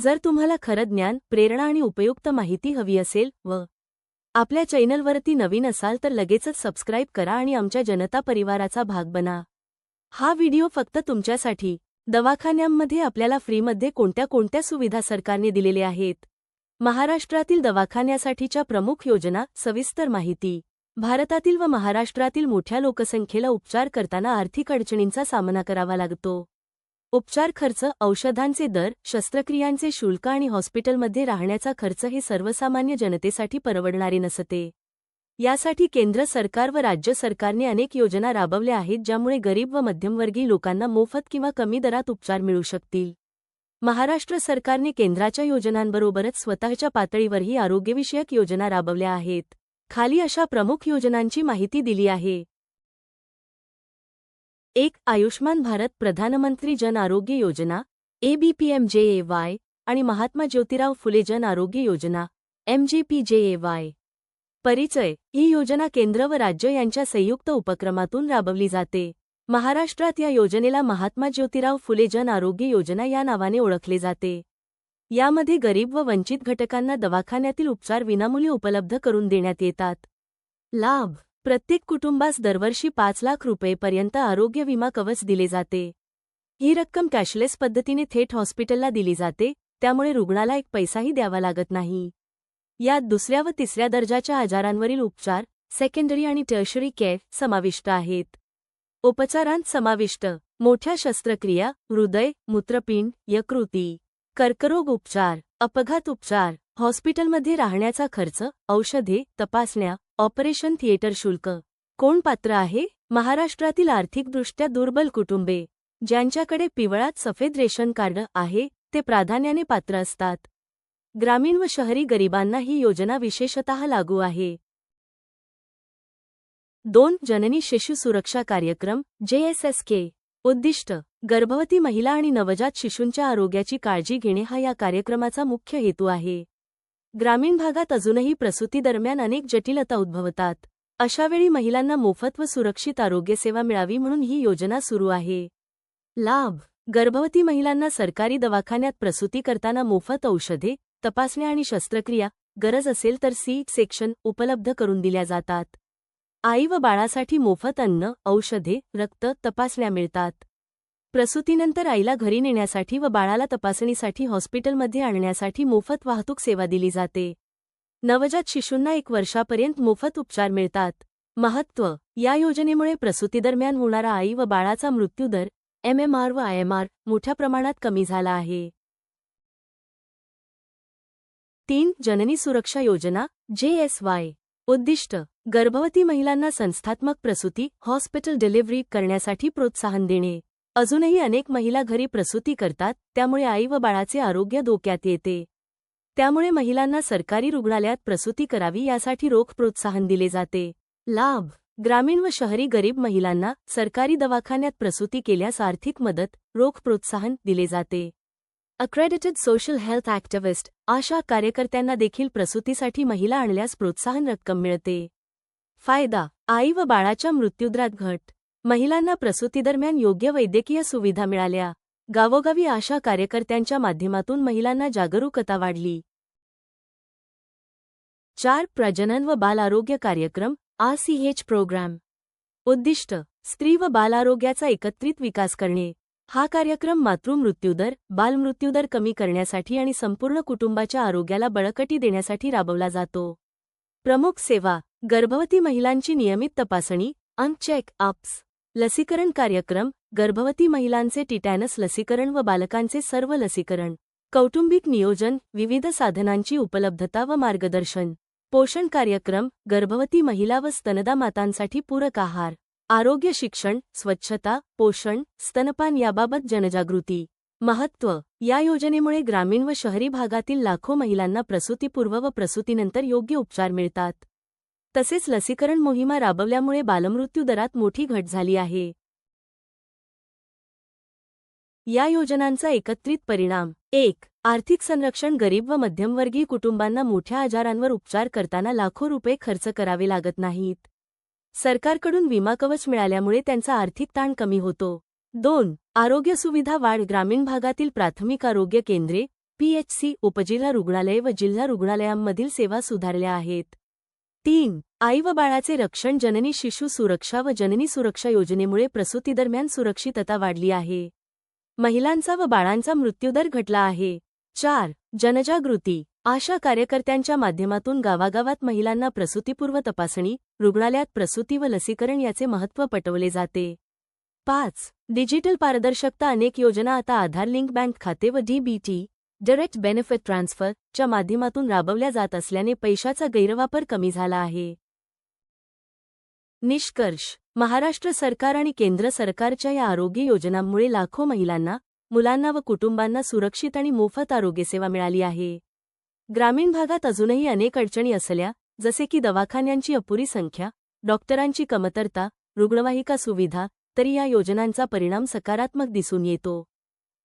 जर तुम्हाला खरं ज्ञान प्रेरणा आणि उपयुक्त माहिती हवी असेल व आपल्या चॅनलवरती नवीन असाल तर लगेचच सबस्क्राईब करा आणि आमच्या जनता परिवाराचा भाग बना. हा व्हिडिओ फक्त तुमच्यासाठी दवाखान्यांमध्ये आपल्याला फ्रीमध्ये कोणत्या कोणत्या सुविधा सरकारने दिलेल्या आहेत? महाराष्ट्रातील दवाखान्यासाठीच्या प्रमुख योजना सविस्तर माहिती. भारतातील व महाराष्ट्रातील मोठ्या लोकसंख्येला उपचार करताना आर्थिक अडचणींचा सामना करावा लागतो. उपचार खर्च औषधांचे दर शस्त्रक्रियांचे शुल्क आणि हॉस्पिटलमध्ये राहण्याचा खर्च हे सर्वसामान्य जनतेसाठी परवडणारे नसते. यासाठी केंद्र सरकार व राज्य सरकारने अनेक योजना राबवल्या आहेत ज्यामुळे गरीब व मध्यमवर्गीय लोकांना मोफत किंवा कमी दरात उपचार मिळू शकतील. महाराष्ट्र सरकारने केंद्राच्या योजनांबरोबरच स्वतःच्या पातळीवरही आरोग्यविषयक योजना राबवल्या आहेत. खाली अशा प्रमुख योजनांची माहिती दिली आहे. एक आयुष्मान भारत प्रधानमंत्री जन आरोग्य योजना एबीपीएमजेएवाय आणि महात्मा ज्योतिराव फुले जन आरोग्य योजना एमजेपीजेएवाय परिचय ही योजना केंद्र व राज्य यांच्या संयुक्त उपक्रमातून राबवली जाते. महाराष्ट्रात या योजनेला महात्मा ज्योतिराव फुले जन आरोग्य योजना या नावाने ओळखले जाते. यामध्ये गरीब व वंचित घटकांना दवाखान्यातील उपचार विनामूल्य उपलब्ध करून देण्यात येतात. लाभ प्रत्येक कुटुंबास दरवर्षी पाच लाख रुपयेपर्यंत आरोग्य विमा कवच दिले जाते. ही रक्कम कॅशलेस पद्धतीने थेट हॉस्पिटलला दिली जाते त्यामुळे रुग्णाला एक पैसाही द्यावा लागत नाही. यात दुसऱ्या व तिसऱ्या दर्जाच्या आजारांवरील उपचार सेकंडरी आणि टर्शरी केअर समाविष्ट आहेत. उपचारांत समाविष्ट मोठ्या शस्त्रक्रिया हृदय मूत्रपिंड यकृती कर्करोग उपचार अपघात उपचार हॉस्पिटलमध्ये राहण्याचा खर्च औषधे तपासण्या ऑपरेशन थिएटर शुल्क. कोण पात्र आहे? महाराष्ट्रातील आर्थिकदृष्ट्या दुर्बल कुटुंबे. ज्यांच्याकडे पिवळात सफेद रेशन कार्ड आहे ते प्राधान्याने पात्र असतात. ग्रामीण व शहरी गरिबांना ही योजना विशेषतः लागू आहे. दोन जननी शिशु सुरक्षा कार्यक्रम जेएसएसके उद्दिष्ट गर्भवती महिला आणि नवजात शिशूंच्या आरोग्याची काळजी घेणे हा या कार्यक्रमाचा मुख्य हेतू आहे. ग्रामीण भागात अजूनही प्रसूतीदरम्यान अनेक जटिलता उद्भवतात. अशावेळी महिलांना मोफत व सुरक्षित आरोग्यसेवा मिळावी म्हणून ही योजना सुरू आहे. लाभ. गर्भवती महिलांना सरकारी दवाखान्यात प्रसूती करताना मोफत औषधे तपासण्या आणि शस्त्रक्रिया गरज असेल तर सी सेक्शन उपलब्ध करून दिल्या जातात. आई व बाळासाठी मोफत अन्न औषधे रक्त तपासण्या मिळतात. प्रसूतीनंतर आईला घरी नेण्यासाठी व बाळाला तपासणीसाठी हॉस्पिटलमध्ये आणण्यासाठी मोफत वाहतूक सेवा दिली जाते. नवजात शिशूंना एक वर्षापर्यंत मोफत उपचार मिळतात. महत्त्व या योजनेमुळे प्रसूतीदरम्यान होणारा आई व बाळाचा मृत्यूदर एमएमआर व आयएमआर मोठ्या प्रमाणात कमी झाला आहे. तीन जननी सुरक्षा योजना जेएसवाय उद्दिष्ट गर्भवती महिलांना संस्थात्मक प्रसूती हॉस्पिटल डिलिव्हरी करण्यासाठी प्रोत्साहन देणे. अजूनही अनेक महिला घरी प्रसूती करतात त्यामुळे आई व बाळाचे आरोग्य धोक्यात येते. त्यामुळे महिलांना सरकारी रुग्णालयात प्रसूती करावी यासाठी रोख प्रोत्साहन दिले जाते. लाभ. ग्रामीण व शहरी गरीब महिलांना सरकारी दवाखान्यात प्रसूती केल्यास आर्थिक मदत रोख प्रोत्साहन दिले जाते. Accredited social health activist ASHA कार्यकर्त्यांना देखील प्रसूतीसाठी महिला आणल्यास प्रोत्साहन रक्कम मिळते. फायदा. आई व बाळाच्या मृत्यूद्रात घट. महिलांना प्रसूतीदरम्यान योग्य वैद्यकीय सुविधा मिळाल्या. गावोगावी आशा कार्यकर्त्यांच्या माध्यमातून महिलांना जागरूकता वाढली. चार प्रजनन व बाल आरोग्य कार्यक्रम आसीएच प्रोग्राम. उद्दिष्ट स्त्री व बाल आरोग्याचा एकत्रित विकास करणे. हा कार्यक्रम मातृमृत्यूदर बालमृत्यूदर कमी करण्यासाठी आणि संपूर्ण कुटुंबाच्या आरोग्याला बळकटी देण्यासाठी राबवला जातो. प्रमुख सेवा गर्भवती महिलांची नियमित तपासणी अनचेक अप्स. लसीकरण कार्यक्रम गर्भवती महिलांचे टिटॅनस लसीकरण व बालकांचे सर्व लसीकरण कौटुंबिक नियोजन विविध साधनांची उपलब्धता व मार्गदर्शन पोषण कार्यक्रम गर्भवती महिला व स्तनदा मातांसाठी पूरक आहार आरोग्य शिक्षण स्वच्छता पोषण स्तनपान याबाबत जनजागृती महत्त्व या योजनेमुळे ग्रामीण व शहरी भागातील लाखो महिलांना प्रसूतीपूर्व व प्रसूतीनंतर योग्य उपचार मिळतात. तसेच लसीकरण मोहिमा राबवल्यामुळे बालमृत्यू दरात मोठी घट झाली आहे. या योजनांचा एकत्रित परिणाम. एक आर्थिक संरक्षण गरीब व मध्यमवर्गीय कुटुंबांना मोठ्या आजारांवर उपचार करताना लाखो रुपये खर्च करावे लागत नाहीत. सरकारकडून विमा कवच मिळाल्यामुळे त्यांचा आर्थिक ताण कमी होतो. दोन आरोग्य सुविधा वाढ. ग्रामीण भागातील प्राथमिक आरोग्य केंद्रे पीएचसी उपजिल्हा रुग्णालये व जिल्हा रुग्णालयांमधील सेवा सुधारल्या आहेत. तीन आई व बाळाचे रक्षण जननी शिशु सुरक्षा व जननी सुरक्षा योजनेमुळे प्रसूतीदरम्यान सुरक्षितता वाढली आहे. महिलांचा व बाळांचा मृत्यूदर घटला आहे. चार जनजागृती. आशा कार्यकर्त्यांच्या माध्यमातून गावागावात महिलांना प्रसूतीपूर्व तपासणी रुग्णालयात प्रसूती व लसीकरण याचे महत्त्व पटवले जाते. पाच डिजिटल पारदर्शकता अनेक योजना आता आधार लिंक बँक खाते व डीबीटी डायरेक्ट बेनिफिट ट्रान्सफर च्या माध्यमातून राबवल्या जात असल्याने पैशाचा गैरवापर कमी झाला आहे. निष्कर्ष महाराष्ट्र सरकार आणि केंद्र सरकारच्या या आरोग्य योजनांमुळे लाखो महिलांना मुलांना व कुटुंबांना सुरक्षित आणि मोफत आरोग्यसेवा मिळाली आहे. ग्रामीण भागात अजूनही अनेक अडचणी असल्या जसे की दवाखान्यांची अपुरी संख्या डॉक्टरांची कमतरता रुग्णवाहिका सुविधा तरी या योजनांचा परिणाम सकारात्मक दिसून येतो.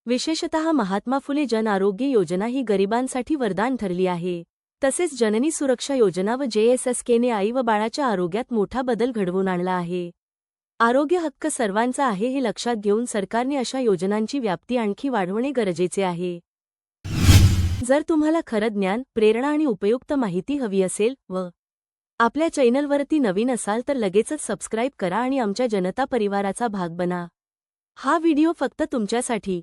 विशेषतः महात्मा फुले जन आरोग्य योजना ही गरिबांसाठी वरदान ठरली आहे. तसेच जननी सुरक्षा योजना व जेएसएसकेने आई व बाळाच्या आरोग्यात मोठा बदल घडवून आणला आहे. आरोग्य हक्क सर्वांचा आहे हे लक्षात घेऊन सरकारने अशा योजनांची व्याप्ती आणखी वाढवणे गरजेचे आहे. जर तुम्हाला खरं ज्ञान प्रेरणा आणि उपयुक्त माहिती हवी असेल व आपल्या चॅनलवरती नवीन असाल तर लगेचच सबस्क्राईब करा आणि आमच्या जनता परिवाराचा भाग बना. हा व्हिडिओ फक्त तुमच्यासाठी